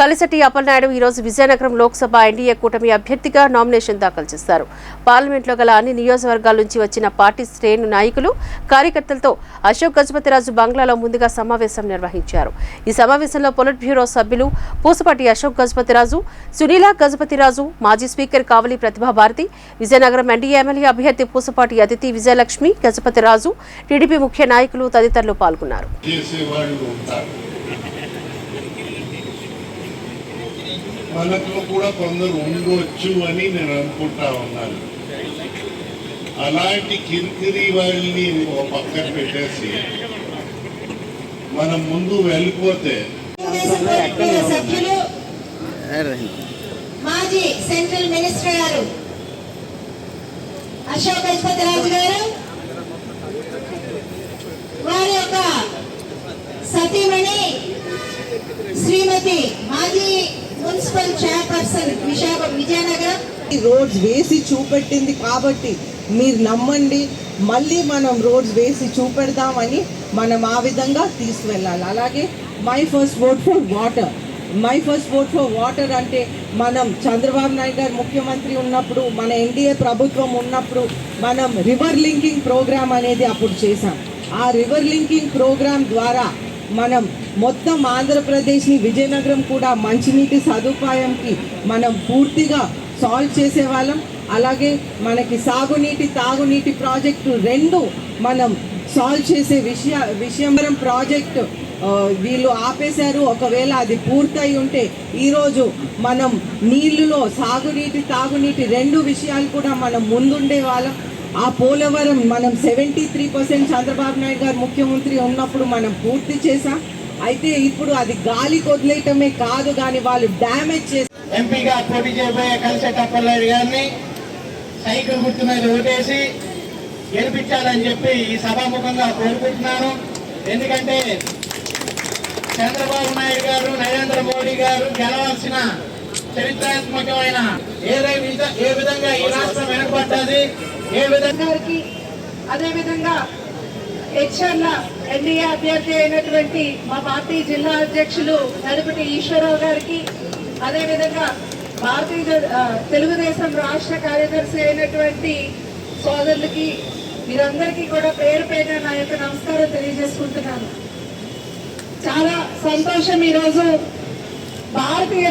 కలిసటి అప్పలనాయుడు ఈరోజు విజయనగరం లోక్సభ ఎన్డీఏ కూటమి అభ్యర్థిగా నామినేషన్ దాఖలు చేశారు. పార్లమెంట్లో గల అన్ని నియోజకవర్గాల నుంచి వచ్చిన పార్టీ శ్రేణు నాయకులు కార్యకర్తలతో అశోక్ గజపతిరాజు బంగ్లాలో ముందుగా సమావేశం నిర్వహించారు. ఈ సమావేశంలో పొలిట్ బ్యూరో సభ్యులు పూసపాటి అశోక్ గజపతిరాజు సునీల గజపతిరాజు మాజీ speaker Kavali Pratibha Bharati Vizianagaram NDA MLA అభ్యర్థి పూసపాటి అతిథి విజయలక్ష్మి గజపతిరాజు టీడీపీ ముఖ్య నాయకులు తదితరులు పాల్గొన్నారు. మనకు కూడా కొందరు ఉండొచ్చు అని నేను అనుకుంటా ఉన్నాను. అలాంటి కిరికిరి వాళ్ళని ఒక పక్కన పెట్టేసి మనం ముందు వెళ్ళిపోతే మాజీ సెంట్రల్ మినిస్టర్ గారు అశోక్ గజపతిరాజు గారు వారి యొక్క సతీమణి శ్రీమతి మాజీ municipal chairperson Visakha Vizianagaram. Roads వేసి చూపెట్టింది కాబట్టి మీరు నమ్మండి మళ్ళీ మనం రోడ్స్ వేసి చూపెడదామని మనం ఆ విధంగా తీసుకువెళ్ళాలి అలాగే my first vote for water my first vote for water అంటే మనం చంద్రబాబు నాయుడు గారు ముఖ్యమంత్రి ఉన్నప్పుడు మన ఎన్డీఏ ప్రభుత్వం ఉన్నప్పుడు మనం రివర్ లింకింగ్ ప్రోగ్రామ్ అనేది అప్పుడు చేశాం. ఆ రివర్ లింకింగ్ ప్రోగ్రామ్ ద్వారా మనం మొత్తం ఆంధ్రప్రదేశ్ని విజయనగరం కూడా మంచినీటి సదుపాయంకి మనం పూర్తిగా సాల్వ్ చేసేవాళ్ళం. అలాగే మనకి సాగునీటి తాగునీటి ప్రాజెక్టు రెండు మనం సాల్వ్ చేసే విషయ విషయం ప్రాజెక్టు వీళ్ళు ఆపేశారు. ఒకవేళ అది పూర్తయి ఉంటే ఈరోజు మనం నీళ్ళులో సాగునీటి తాగునీటి రెండు విషయాలు కూడా మనం ముందుండే వాళ్ళం ఆ పోలవరం మనం seventy three percent Chandrababu Naidu garu ముఖ్యమంత్రి ఉన్నప్పుడు మనం పూర్తి చేసాం అయితే ఇప్పుడు అది గాలి వదిలేయటమే కాదు కానీ వాళ్ళు డ్యామేజ్ చేసి ఎంపీగా పోటీ చేయబోయే కలిసెట్ అప్పలనాయుడు గారిని సైకిల్ గుర్తు మీద ఓటేసి గెలిపించాలని చెప్పి ఈ సభాముఖంగా కోరుకుంటున్నాను. ఎందుకంటే చంద్రబాబు నాయుడు గారు నరేంద్ర మోడీ గారు గెలవాల్సిన చరిత్రాత్మకమైన ఏదైనా ఏ విధంగా ఈ రాష్ట్రం ఏ విధంగా అదేవిధంగా హెచ్ఆర్ల ఎన్డీఏ అభ్యర్థి అయినటువంటి మా పార్టీ జిల్లా అధ్యక్షులు నడుపుటి ఈశ్వరరావు గారికి అదేవిధంగా భారతీయ తెలుగుదేశం రాష్ట్ర కార్యదర్శి అయినటువంటి సోదరులకి మీరందరికీ కూడా పేరు పేరు నా యొక్క నమస్కారం తెలియజేసుకుంటున్నాను. చాలా సంతోషం ఈరోజు భారతీయ